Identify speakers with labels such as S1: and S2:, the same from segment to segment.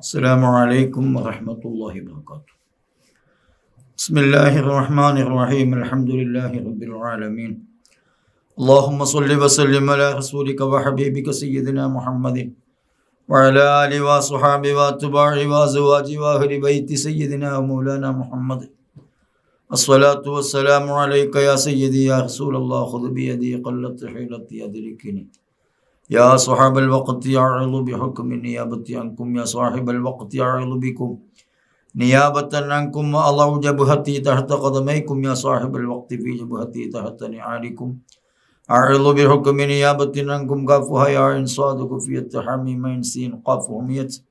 S1: السلام عليكم ورحمة الله وبركاته. بسم الله الرحمن الرحيم الحمد لله رب العالمين. اللهم صل وسلم على رسولك وحبيبك سيدنا محمد وعلى آله وصحبه واتباعه وازواجه وأهل بيت سيدنا ومولانا محمد. الصلاة والسلام عليك يا سيدي يا رسول الله خذ بيدي قلت حيلتي أدركني يا صاحب الوقت أعرض بحكم النيابة عنكم يا صاحب الوقت أعرض بكم نيابة عنكم وأضع جبهتي تحت قدميكم يا صاحب الوقت في جبهتي تحت نعالكم أعرض بحكم نيابة عنكم كافها يا عين صاد كفية حميم عين سين قاف هميت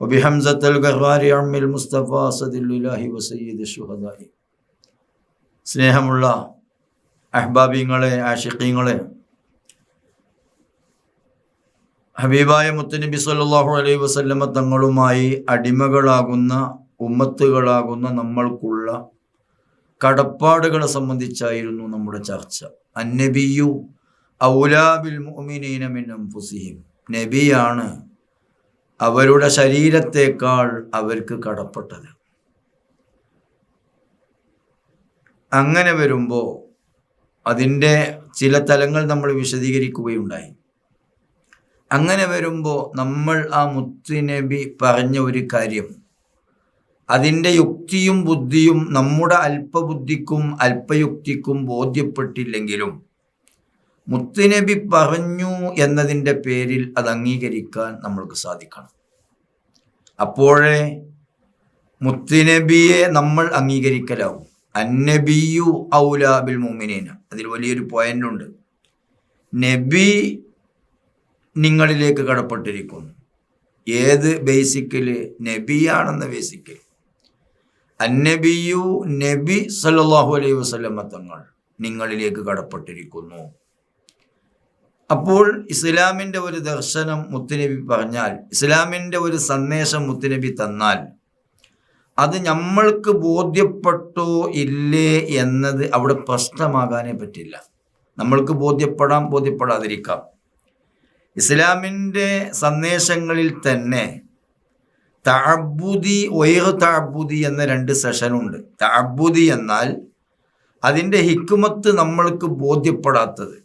S1: وبحمزة الغفار عم المصطفى صد الإله وسيد الشهداء സ്നേഹമുള്ള അഹ്ബാബിങ്ങളെ ആഷിഖീങ്ങളെ ഹബീബായ മുത്തനബി സല്ലാഹു അലൈഹി വസല്ലമ തങ്ങളുമായി അടിമകളാകുന്ന ഉമ്മത്തുകളാകുന്ന നമ്മൾക്കുള്ള കടപ്പാടുകളെ സംബന്ധിച്ചായിരുന്നു നമ്മുടെ ചർച്ച. അന്നബിയു ഔലാബിൽ മുഅ്മിനീന മിൻ അൻഫുസിഹിം. നബിയാണ് അവരുടെ ശരീരത്തേക്കാൾ അവർക്ക് കടപ്പെട്ടത്. അങ്ങനെ വരുമ്പോൾ അതിന്റെ ചില തലങ്ങൾ നമ്മൾ വിശദീകരിക്കുകയുണ്ടായി. അങ്ങനെ വരുമ്പോൾ നമ്മൾ ആ മുത്തുനബി പറഞ്ഞ ഒരു കാര്യം. അതിന്റെ യുക്തിയും ബുദ്ധിയും നമ്മുടെ അല്പബുദ്ധിക്കും അല്പയുക്തിക്കും ബോധ്യപ്പെട്ടില്ലെങ്കിലും മുത്തുനബി പറഞ്ഞു എന്നതിന്റെ പേരിൽ അത് അംഗീകരിക്കാൻ നമ്മൾക്ക് സാധിക്കണം. അപ്പോഴേ മുത്തുനബിയെ നമ്മൾ അംഗീകരിക്കലാവും. അന്നബിയു ഔലാബിൽ മുമിനീന അതിൽ വലിയൊരു പോയിന്റ് ഉണ്ട്. നബി നിങ്ങളിലേക്ക് കടപ്പെട്ടിരിക്കുന്നു. ഏത് ബേസിക്കൽ നബിയാണെന്ന ബേസിക്കൽ. അന്നബിയു നബി സല്ലാഹു അലൈഹി വസ്ലമ തങ്ങൾ നിങ്ങളിലേക്ക് കടപ്പെട്ടിരിക്കുന്നു. അപ്പോൾ ഇസ്ലാമിന്റെ ഒരു ദർശനം മുത്തുനബി പറഞ്ഞാൽ ഇസ്ലാമിന്റെ ഒരു സന്ദേശം മുത്തുനബി തന്നാൽ അത് നമ്മൾക്ക് ബോധ്യപ്പെട്ടോ ഇല്ലേ എന്നത് അവിടെ പ്രശ്നമാകാനേ പറ്റില്ല. നമ്മൾക്ക് ബോധ്യപ്പെടാം ബോധ്യപ്പെടാതിരിക്കാം. ഇസ്ലാമിന്റെ സന്ദേശങ്ങളിൽ തന്നെ തഅബുദി ഒയർ തഅബുദി എന്ന രണ്ട് സെഷനുണ്ട്. തഅബുദി എന്നാൽ അതിന്റെ ഹിക്മത്ത് നമ്മൾക്ക് ബോധ്യപ്പെടാത്തത്.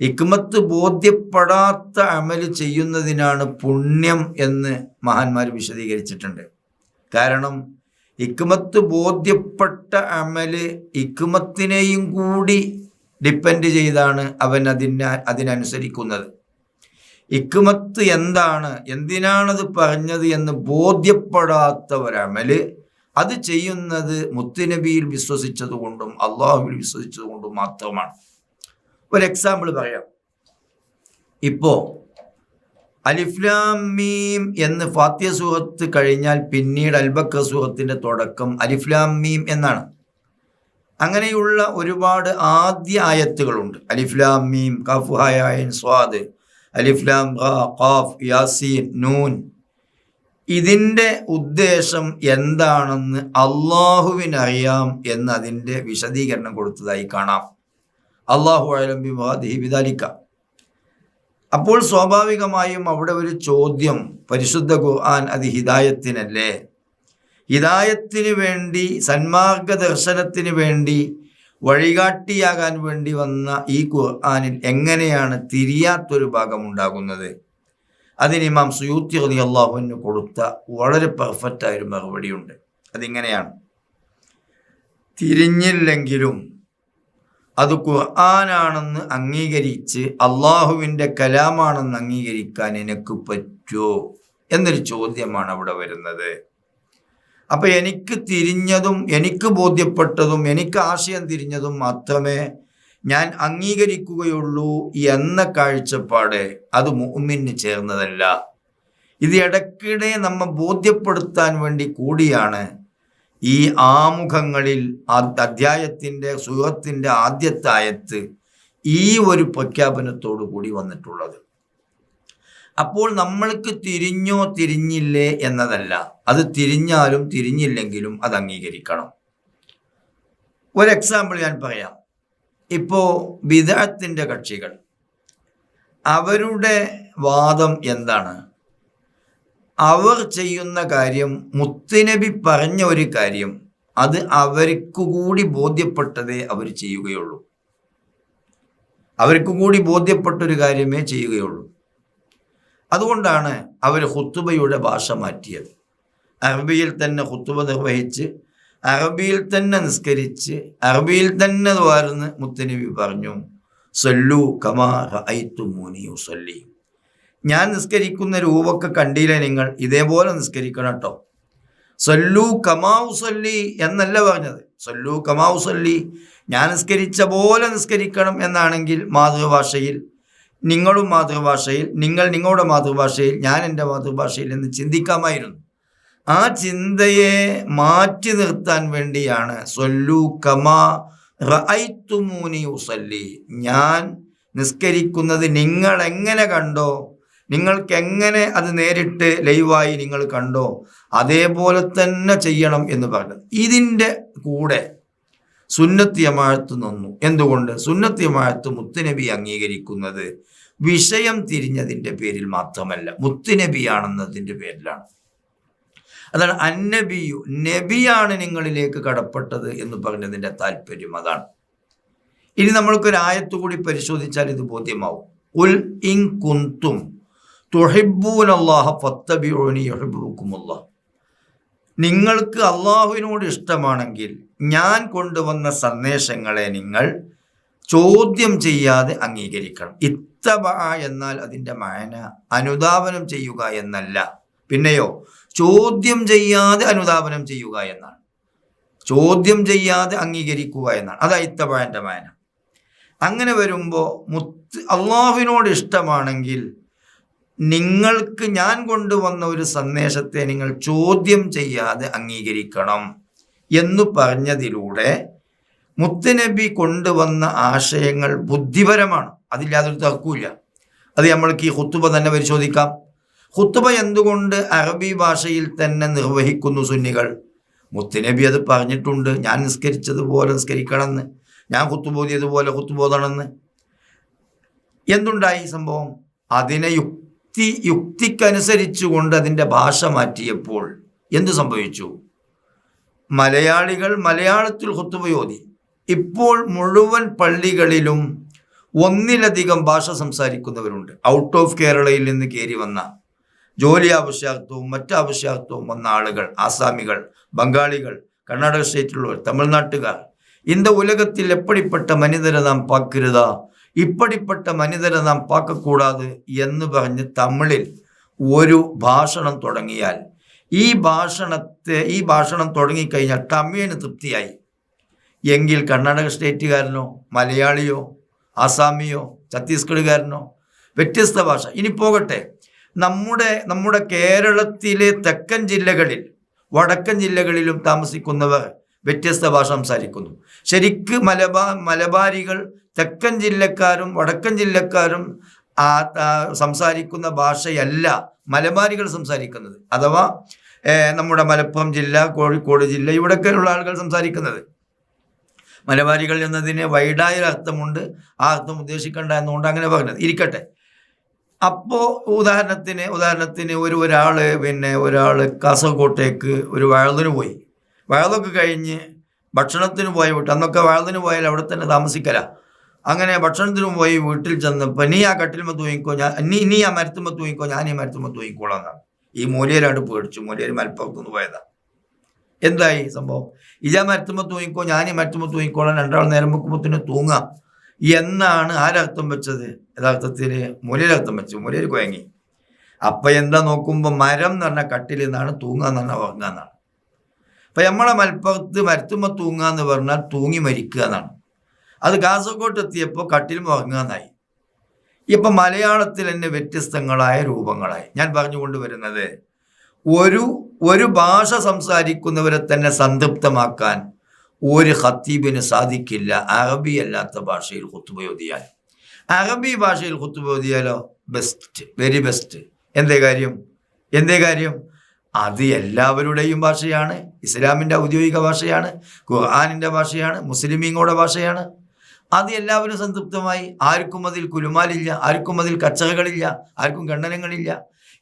S1: ഹിക്മത്ത് ബോധ്യപ്പെടാത്ത അമൽ ചെയ്യുന്നതിനാണ് പുണ്യം എന്ന് മഹാന്മാർ വിശദീകരിച്ചിട്ടുണ്ട്. കാരണം ഹിക്മത്ത് ബോധ്യപ്പെട്ട അമൽ ഹിക്മത്തിനെയും കൂടി ഡിപ്പെൻഡ് ചെയ്താണ് അവൻ അതിനെ അതിനനുസരിക്കുന്നത്. ഇക്കുമത്ത് എന്താണ്? എന്തിനാണത് പറഞ്ഞത് എന്ന് ബോധ്യപ്പെടാത്ത ഒരമൽ അത് ചെയ്യുന്നത് മുത്തുനബിയിൽ വിശ്വസിച്ചത് കൊണ്ടും അള്ളാഹുവിൽ വിശ്വസിച്ചത് കൊണ്ടും മാത്രമാണ്. ഒരു എക്സാമ്പിൾ പറയാം. ഇപ്പോ അലിഫ്ലാം മീം എന്ന് ഫാത്യ സൂഹത്ത് കഴിഞ്ഞാൽ പിന്നീട് അൽബക്ക സൂഹത്തിന്റെ തുടക്കം അലിഫ്ലാം മീം എന്നാണ്. അങ്ങനെയുള്ള ഒരുപാട് ആദ്യ ആയത്തുകളുണ്ട്. അലിഫ്ലാം മീം കഫുഹായൻ സ്വാദ് അലിഫ്ലാം ഖാഫ് യാസീൻ നൂൻ. ഇതിന്റെ ഉദ്ദേശം എന്താണെന്ന് അള്ളാഹുവിനറിയാം എന്ന് അതിന്റെ വിശദീകരണം കൊടുത്തതായി കാണാം. അള്ളാഹു അലംബി വിദാലിക്ക അപ്പോൾ സ്വാഭാവികമായും അവിടെ ഒരു ചോദ്യം പരിശുദ്ധ ഖുർആൻ അത് ഹിദായത്തിനല്ലേ? ഹിദായത്തിന് വേണ്ടി സന്മാർഗ ദർശനത്തിന് വേണ്ടി വഴികാട്ടിയാകാൻ വേണ്ടി വന്ന ഈ ഖുർആാനിൽ എങ്ങനെയാണ് തിരിയാത്തൊരു ഭാഗം ഉണ്ടാകുന്നത് അതിന് ഇമാം സുയൂത്തി അലി അള്ളാഹുവിന് കൊടുത്ത വളരെ പെർഫെക്റ്റ് ആയൊരു മറുപടിയുണ്ട്. അതിങ്ങനെയാണ്. തിരിഞ്ഞില്ലെങ്കിലും അത് ഖുർആാനാണെന്ന് അംഗീകരിച്ച് അള്ളാഹുവിന്റെ കലാമാണെന്ന് അംഗീകരിക്കാൻ എനിക്ക് പറ്റുമോ എന്നൊരു ചോദ്യമാണ് അവിടെ വരുന്നത്. അപ്പൊ എനിക്ക് തിരിഞ്ഞതും എനിക്ക് ബോധ്യപ്പെട്ടതും എനിക്ക് ആശയം തിരിഞ്ഞതും മാത്രമേ ഞാൻ അംഗീകരിക്കുകയുള്ളൂ എന്ന കാഴ്ചപ്പാട് അത് മുമ്മിന് ചേർന്നതല്ല. ഇത് ഇടയ്ക്കിടെ നമ്മ ബോധ്യപ്പെടുത്താൻ വേണ്ടി കൂടിയാണ് ഈ ആമുഖങ്ങളിൽ അധ്യായത്തിന്റെ സുഖത്തിന്റെ ആദ്യത്തെ ആയത്ത് ഈ ഒരു പ്രഖ്യാപനത്തോടു കൂടി വന്നിട്ടുള്ളത്. അപ്പോൾ നമ്മൾക്ക് തിരിഞ്ഞോ തിരിഞ്ഞില്ലേ എന്നതല്ല. അത് തിരിഞ്ഞാലും തിരിഞ്ഞില്ലെങ്കിലും അത് അംഗീകരിക്കണം. ഒരു എക്സാമ്പിൾ ഞാൻ പറയാം. ഇപ്പോൾ വിദഗ്ധത്തിന്റെ കക്ഷികൾ. അവരുടെ വാദം എന്താണ്? അവർ ചെയ്യുന്ന കാര്യം മുത്തുനബി പറഞ്ഞ ഒരു കാര്യം അത് അവർക്കു കൂടി ബോധ്യപ്പെട്ടതേ അവർ ചെയ്യുകയുള്ളൂ. അവർക്കു കൂടി ബോധ്യപ്പെട്ടൊരു കാര്യമേ ചെയ്യുകയുള്ളൂ. അതുകൊണ്ടാണ് അവർ ഹുത്തുബയുടെ ഭാഷ മാറ്റിയത്. അറബിയിൽ തന്നെ ഹുത്തുബ നിർവഹിച്ച് അറബിയിൽ തന്നെ നിസ്കരിച്ച് അറബിയിൽ തന്നെ വാർന്ന് മുത്തനബി പറഞ്ഞു സൊല്ലു കമാ റഅയ്തുമൂനി ഉസല്ലി. ഞാൻ നിസ്കരിക്കുന്ന രൂപമൊക്കെ കണ്ടില്ലേ നിങ്ങൾ? ഇതേപോലെ നിസ്കരിക്കണം കേട്ടോ. സൊല്ലു കമാഉസല്ലി എന്നല്ല പറഞ്ഞത്. സൊല്ലു കമാഉസല്ലി ഞാൻ നിസ്കരിച്ച പോലെ നിസ്കരിക്കണം എന്നാണെങ്കിൽ മാതൃഭാഷയിൽ നിങ്ങളും മാതൃഭാഷയിൽ നിങ്ങൾ നിങ്ങളുടെ മാതൃഭാഷയിൽ ഞാൻ എന്റെ മാതൃഭാഷയിൽ എന്ന് ചിന്തിക്കാമായിരുന്നു. ആ ചിന്തയെ മാറ്റി നിർത്താൻ വേണ്ടിയാണ് സൊല്ലു കമാ റൈത്തുമൂനി ഉസല്ലി. ഞാൻ നിസ്കരിക്കുന്നത് നിങ്ങൾ എങ്ങനെ കണ്ടോ നിങ്ങൾക്ക് എങ്ങനെ അത് നേരിട്ട് ലൈവായി നിങ്ങൾ കണ്ടോ അതേപോലെ തന്നെ ചെയ്യണം എന്ന് പറഞ്ഞത് ഇതിന്റെ കൂടെ സുന്നത്തിയമാഴത്ത് നിന്നു. എന്തുകൊണ്ട്? സുന്നത്തിയമാഴത്ത് മുത്തുനബി അംഗീകരിക്കുന്നത് വിഷയം തിരിഞ്ഞതിന്റെ പേരിൽ മാത്രമല്ല. മുത്തുനബിയാണെന്നതിന്റെ പേരിലാണ്. അതാണ് അന്നബിയു. നബിയാണ് നിങ്ങളിലേക്ക് കടപ്പെട്ടത് എന്ന് പറഞ്ഞതിന്റെ താല്പര്യം അതാണ്. ഇനി നമ്മൾക്കൊരു ആയത്ത് കൂടി പരിശോധിച്ചാൽ ഇത് ബോധ്യമാവും. ഉൽ ഇൻ കുന്തും തുഹിബൂൻ നിങ്ങൾക്ക് അള്ളാഹുവിനോട് ഇഷ്ടമാണെങ്കിൽ ഞാൻ കൊണ്ടുവന്ന സന്ദേശങ്ങളെ നിങ്ങൾ ചോദ്യം ചെയ്യാതെ അംഗീകരിക്കണം. ഇത്തബ എന്നാൽ അതിന്റെ മായന അനുദാപനം ചെയ്യുക എന്നല്ല. പിന്നെയോ ചോദ്യം ചെയ്യാതെ അനുദാപനം ചെയ്യുക എന്നാണ്. ചോദ്യം ചെയ്യാതെ അംഗീകരിക്കുക എന്നാണ്. അതാ ഇത്തബാന്റെ മായന അങ്ങനെ വരുമ്പോൾ മുത്ത് അള്ളാഹുവിനോട് ഇഷ്ടമാണെങ്കിൽ നിങ്ങൾക്ക് ഞാൻ കൊണ്ടുവന്ന ഒരു സന്ദേശത്തെ നിങ്ങൾ ചോദ്യം ചെയ്യാതെ അംഗീകരിക്കണം. എന്ന് പറഞ്ഞതിലൂടെ മുത്തനബി കൊണ്ടുവന്ന ആശയങ്ങൾ ബുദ്ധിപരമാണ്. അതില്ലാതൊരു തർക്കമില്ല അത് നമ്മൾക്ക് ഈ ഹുത്തുബ തന്നെ പരിശോധിക്കാം. ഹുത്തുബ എന്തുകൊണ്ട് അറബി ഭാഷയിൽ തന്നെ നിർവഹിക്കുന്നു സുന്നികൾ? മുത്തനബി അത് പറഞ്ഞിട്ടുണ്ട്. ഞാൻ നിസ്കരിച്ചതുപോലെ നിസ്കരിക്കണമെന്ന്. ഞാൻ കുത്തുബോധിയതുപോലെ കുത്തുബോധണമെന്ന് എന്തുണ്ടായി സംഭവം? അതിനെ യുക്തി യുക്തിക്കനുസരിച്ചുകൊണ്ട് അതിന്റെ ഭാഷ മാറ്റിയപ്പോൾ എന്തു സംഭവിച്ചു? മലയാളികൾ മലയാളത്തിൽ ഹുത്തുബയോധി ഇപ്പോൾ മുഴുവൻ പള്ളികളിലും ഒന്നിലധികം ഭാഷ സംസാരിക്കുന്നവരുണ്ട് ഔട്ട് ഓഫ് കേരളയിൽ നിന്ന് കയറി വന്ന ജോലി ആവശ്യാർത്ഥവും മറ്റ് ആവശ്യാർത്ഥവും വന്ന ആളുകൾ ആസാമികൾ ബംഗാളികൾ കർണാടക സ്റ്റേറ്റിലുള്ളവർ തമിഴ്നാട്ടുകാർ இந்த உலகத்தில் எப்படிப்பட்ட மனிதரை നാം பார்க்கிறதா ഇപ്പടിപ്പെട്ട മനിതരെ നാം പാക്കക്കൂടാതെ എന്ന് പറഞ്ഞ് തമിഴിൽ ഒരു ഭാഷണം തുടങ്ങിയാൽ ഈ ഭാഷണത്തെ ഈ ഭാഷണം തുടങ്ങിക്കഴിഞ്ഞാൽ തമിഴിന് തൃപ്തിയായി. എങ്കിൽ കർണാടക സ്റ്റേറ്റുകാരനോ മലയാളിയോ ആസാമിയോ ഛത്തീസ്ഗഡുകാരനോ വ്യത്യസ്ത ഭാഷ. ഇനി പോകട്ടെ. നമ്മുടെ നമ്മുടെ കേരളത്തിലെ തെക്കൻ ജില്ലകളിൽ വടക്കൻ ജില്ലകളിലും താമസിക്കുന്നവർ വ്യത്യസ്ത ഭാഷ സംസാരിക്കുന്നു. ശരിക്ക് മലബാ മലബാരികൾ തെക്കൻ ജില്ലക്കാരും വടക്കൻ ജില്ലക്കാരും സംസാരിക്കുന്ന ഭാഷയല്ല മലബാരികൾ സംസാരിക്കുന്നത്. അഥവാ നമ്മുടെ മലപ്പുറം ജില്ല കോഴിക്കോട് ജില്ല ഇവിടെയൊക്കെയുള്ള ആളുകൾ സംസാരിക്കുന്നത്. മലബാരികൾ എന്നതിന് വൈഡായ അർത്ഥമുണ്ട്. ആ അർത്ഥം ഉദ്ദേശിക്കേണ്ട എന്നുകൊണ്ട് അങ്ങനെ പറഞ്ഞത്. ഇരിക്കട്ടെ. അപ്പോൾ ഉദാഹരണത്തിന് ഉദാഹരണത്തിന് ഒരു ഒരാൾ പിന്നെ ഒരാൾ കാസർകോട്ടേക്ക് ഒരു വയലിന് പോയി. വയലൊക്കെ കഴിഞ്ഞ് ഭക്ഷണത്തിന് പോയി വിട്ട് അന്നൊക്കെ വയലിന് പോയാൽ അവിടെ തന്നെ താമസിക്കല. അങ്ങനെ ഭക്ഷണത്തിന് പോയി വീട്ടിൽ ചെന്നപ്പോൾ നീ ആ കട്ടിൽമ തൂങ്ങിക്കോ ഞാൻ നീ നീ ആ മരത്തുമ്പ തൂങ്ങിക്കോ ഞാൻ ഈ മരത്തുമ്പ തൂങ്ങിക്കോളാം എന്നാണ്. ഈ മൂലയിലാണ്ട് പേടിച്ചു. മൂലയിൽ മലപ്പുറത്തുനിന്ന് പോയതാ. എന്തായി സംഭവം? ഇജാ മരത്തുമ്പോൾ തൂങ്ങിക്കോ ഞാൻ ഈ മരത്തുമ്പോൾ തൂങ്ങിക്കോളാം രണ്ടാൾ നേരം വെക്കുമ്പത്തിന് തൂങ്ങാം. എന്നാണ് ആരർത്ഥം വെച്ചത്? യഥാർത്ഥത്തിൽ രക്തം വെച്ചു. മുലയിൽ കുഴങ്ങി. അപ്പം എന്താ നോക്കുമ്പോൾ മരം എന്ന് പറഞ്ഞാൽ കട്ടിൽ എന്നാണ് തൂങ്ങുക എന്ന് പറഞ്ഞാൽ ഉറങ്ങുക എന്നാണ്. അപ്പം നമ്മളെ മലപ്പുറത്ത് മരത്തുമ്പോൾ തൂങ്ങുക എന്ന് പറഞ്ഞാൽ തൂങ്ങി മരിക്കുക എന്നാണ്. അത് കാസർഗോട്ട് എത്തിയപ്പോൾ കട്ടിലും ഉറങ്ങുക എന്നായി. ഇപ്പം മലയാളത്തിൽ തന്നെ വ്യത്യസ്തങ്ങളായ രൂപങ്ങളായി. ഞാൻ പറഞ്ഞുകൊണ്ട് വരുന്നത് ഒരു ഒരു ഭാഷ സംസാരിക്കുന്നവരെ തന്നെ സംതൃപ്തമാക്കാൻ ഒരു ഖത്തീബിന് സാധിക്കില്ല. അറബി അല്ലാത്ത ഭാഷയിൽ കുത്തുബയോധിയാൽ അറബി ഭാഷയിൽ കുത്തുബയോധിയാലോ ബെസ്റ്റ് വെരി ബെസ്റ്റ് എന്തേ കാര്യം? എന്തേ കാര്യം? അത് എല്ലാവരുടെയും ഭാഷയാണ്. ഇസ്ലാമിന്റെ ഔദ്യോഗിക ഭാഷയാണ്. ഖുർആാനിന്റെ ഭാഷയാണ്. മുസ്ലിമീങ്ങളുടെ ഭാഷയാണ്. അത് എല്ലാവരും സംതൃപ്തമായി. ആർക്കും അതിൽ കുലുമാലില്ല ആർക്കും അതിൽ കച്ചറകളില്ല ആർക്കും ഖണ്ഡനങ്ങളില്ല.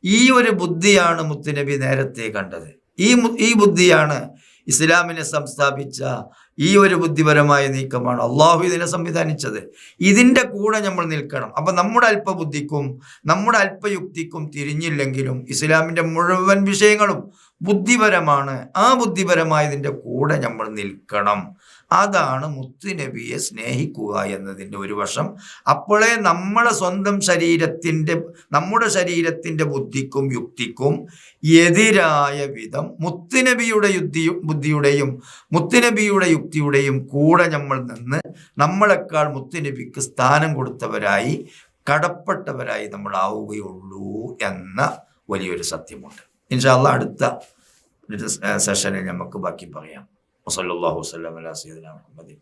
S1: ഈ ഒരു ബുദ്ധിയാണ് മുത്തുനബി നേരത്തെ കണ്ടത്. ഈ ഈ ബുദ്ധിയാണ് ഇസ്ലാമിനെ സംസ്ഥാപിച്ച ഈ ഒരു ബുദ്ധിപരമായ നീക്കമാണ് അള്ളാഹു ഇതിനെ സംവിധാനിച്ചത്. ഇതിന്റെ കൂടെ നമ്മൾ നിൽക്കണം. അപ്പം നമ്മുടെ അല്പബുദ്ധിക്കും നമ്മുടെ അല്പയുക്തിക്കും തിരിഞ്ഞില്ലെങ്കിലും ഇസ്ലാമിന്റെ മുഴുവൻ വിഷയങ്ങളും ബുദ്ധിപരമാണ്. ആ ബുദ്ധിപരമായതിന്റെ കൂടെ നമ്മൾ നിൽക്കണം. അതാണ് മുത്തുനബിയെ സ്നേഹിക്കുക എന്നതിന്റെ ഒരു വശം. അപ്പോഴേ നമ്മളെ സ്വന്തം ശരീരത്തിന്റെ നമ്മുടെ ശരീരത്തിന്റെ ബുദ്ധിക്കും യുക്തിക്കും എതിരായ വിധം മുത്തുനബിയുടെ യുദ്ധിയും ബുദ്ധിയുടെയും മുത്തുനബിയുടെ യുക്തിയുടെയും കൂടെ നമ്മൾ നിന്ന് നമ്മളെക്കാൾ മുത്തുനബിക്ക് സ്ഥാനം കൊടുത്തവരായി കടപ്പെട്ടവരായി നമ്മൾ ആവുകയുള്ളൂ എന്ന വലിയൊരു സത്യമുണ്ട്. ഇൻഷാല്ല അടുത്ത സെഷനിൽ നമുക്ക് ബാക്കി പറയാം. വസല്ലാഹു വസല്ലം അല്ലാ സീദ് മുഹമ്മദിൻ